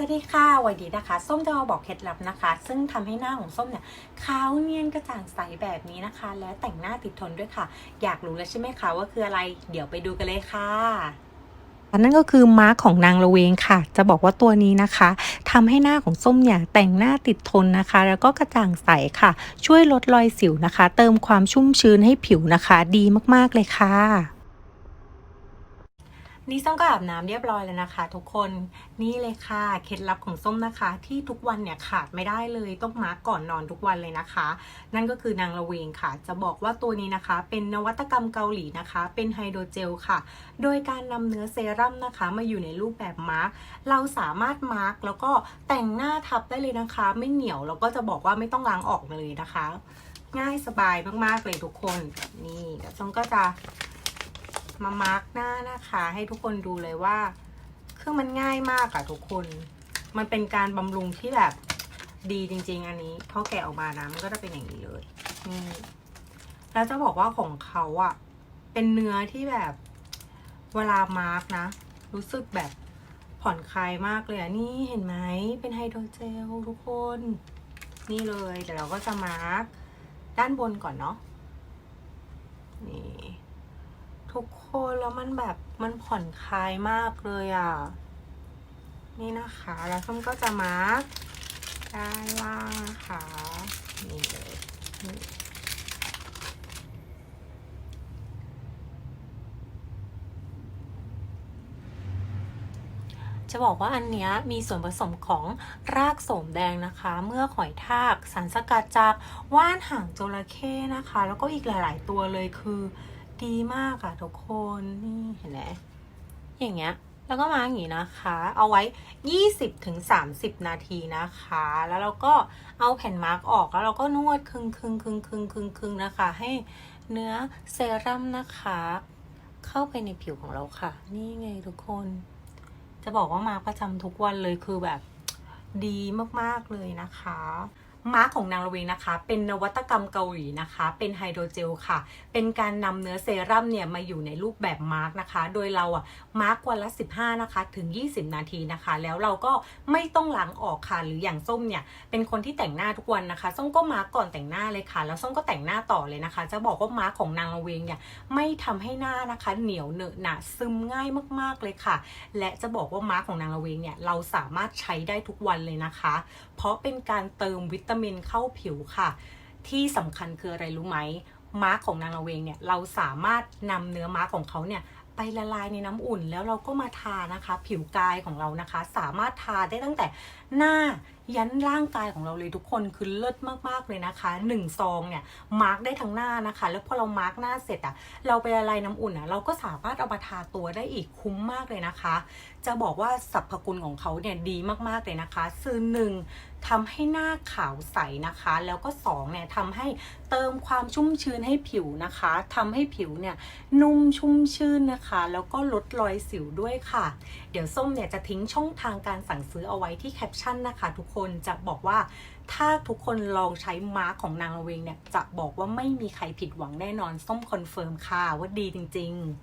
สวัสดีค่ะวันนี้นะคะ ส้มจะมาบอกเคล็ดลับนะคะ ซึ่งทำให้หน้าของส้มเนี่ยขาวเนียนกระจ่างใสแบบนี้นะคะ และแต่งหน้าติดทนด้วยค่ะ อยากรู้แล้วใช่ไหมคะว่าคืออะไร เดี๋ยวไปดูกันเลยค่ะนั่นก็คือมาร์คของนางละเวงค่ะ จะบอกว่าตัวนี้นะคะทำให้หน้าของส้มเนี่ยแต่งหน้าติดทนนะคะ แล้วก็กระจ่างใสค่ะ ช่วยลดรอยสิวนะคะ เติมความชุ่มชื้นให้ผิวนะคะ ดีมากๆเลยค่ะ นี่ส้มก็อาบน้ำเรียบร้อยแล้วนะคะ ทุกคนนี่เลยค่ะเคล็ดลับของส้มนะคะ ที่ทุกวันเนี่ยขาดไม่ได้เลยต้องมาร์กก่อนนอนทุกวันเลยนะคะ นั่นก็คือนางละเวงค่ะ จะบอกว่าตัวนี้นะคะ เป็นนวัตกรรมเกาหลีนะคะ เป็นไฮโดรเจลค่ะ โดยการนำเนื้อเซรั่มนะคะ มาอยู่ในรูปแบบมาร์กเราสามารถมาร์กแล้วก็แต่งหน้าทับได้เลยนะคะ ไม่เหนียวแล้วก็จะบอกว่าไม่ต้องล้างออกเลยนะคะ ง่ายสบายมากๆเลยทุกคน นี่เดี๋ยวส้มก็จะ มามาร์กหน้านะคะ ให้ทุกคนดูเลยว่า คือมันง่ายมากอะทุกคน มันเป็นการบำรุงที่แบบดีจริง ๆ อันนี้พอแกะออกมานะมันก็จะเป็นอย่างนี้เลยนี่แล้วจะบอกว่าของเขาอะเป็นเนื้อที่แบบเวลามาร์กนะ รู้สึกแบบผ่อนคลายมากเลยอะนี่เห็นไหมเป็นไฮโดรเจลทุกคน นี่เลยเดี๋ยวเราก็จะมาร์กด้านบนก่อนเนาะนี่ ทุกคนแล้วมันแบบมันผ่อนคลายมากเลยอะ นี่นะคะ แล้วส้มก็จะมาร์กด้านล่างนะคะ นี่เลยนี่จะบอกว่าอันเนี้ยมีส่วนผสมของรากโสมแดงนะคะ เมื่อหอยทากสารสกัดจากว่านหางจระเข้นะคะ แล้วก็อีกหลาย ๆ ตัวเลยคือ ดีมากอะทุกคนนี่เห็นไหมอย่างเงี้ย แล้วก็มาอย่างงี้นะคะ เอาไว้ 20ถึง30 นาทีนะคะ แล้วเราก็เอาแผ่นมาร์กออกแล้วเราก็นวดคึงคึงคึงคึงคึงคึงนะคะ ให้เนื้อเซรั่มนะคะ เข้าไปในผิวของเราค่ะ นี่ไงทุกคน จะบอกว่ามาประจำทุกวันเลยคือแบบดีมากๆเลยนะคะ มาร์กของนางละเวงนะคะ เป็นนวัตกรรมเกาหลีนะคะ เป็นไฮโดรเจลค่ะ เป็นการนำเนื้อเซรั่มเนี่ยมาอยู่ในรูปแบบมาร์กนะคะ โดยเราอะมาร์กวันละ 15 นะคะ ถึง 20 นาทีนะคะ แล้วเราก็ไม่ต้องล้างออกค่ะ หรืออย่างส้มเนี่ย เป็นคนที่แต่งหน้าทุกวันนะคะ ส้มก็มาร์กก่อนแต่งหน้าเลยค่ะ แล้วส้มก็แต่งหน้าต่อเลยนะคะ จะบอกว่ามาร์กของนางละเวงเนี่ยไม่ทำให้หน้านะคะ เหนียวเหนอะหนะซึมง่ายมากๆเลยค่ะ และจะบอกว่ามาร์กของนางละเวงเนี่ยเราสามารถใช้ได้ทุกวันเลยนะคะ เพราะเป็นการเติมวิตตามินเข้าผิวค่ะ ที่สำคัญคืออะไรรู้ไหมมาร์กของนางละเวงเนี่ยเราสามารถนำเนื้อมาร์กของเขาเนี่ยไปละลายในน้ำอุ่นแล้วเราก็มาทานะคะ ผิวกายของเรานะคะ สามารถทาได้ตั้งแต่หน้า ยันร่างกายของเราเลยทุกคนคือเลิศมากๆเลยนะคะหนึ่งซองเนี่ยมาร์กได้ทั้งหน้านะคะ แล้วพอเรามาร์กหน้าเสร็จอะเราไปละลายน้ำอุ่นอะเราก็สามารถเอามาทาตัวได้อีกคุ้มมากเลยนะคะ จะบอกว่าสรรพคุณของเขาเนี่ยดีมากๆเลยนะคะคือหนึ่งทำให้หน้าขาวใสนะคะ แล้วก็สองเนี่ยทำให้เติมความชุ่มชื้นให้ผิวนะคะทำให้ผิวเนี่ยนุ่มชุ่มชื่นนะคะ แล้วก็ลดรอยสิวด้วยค่ะ เดี๋ยวส้มเนี่ยจะทิ้งช่องทางการสั่งซื้อเอาไว้ที่แคปชั่นนะคะทุกคคนจะบอกว่า ถ้าทุกคนลองใช้มาร์กของนางละเวงเนี่ย จะบอกว่าไม่มีใครผิดหวังแน่นอน ส้มคอนเฟิร์มค่ะว่าดีจริง ๆ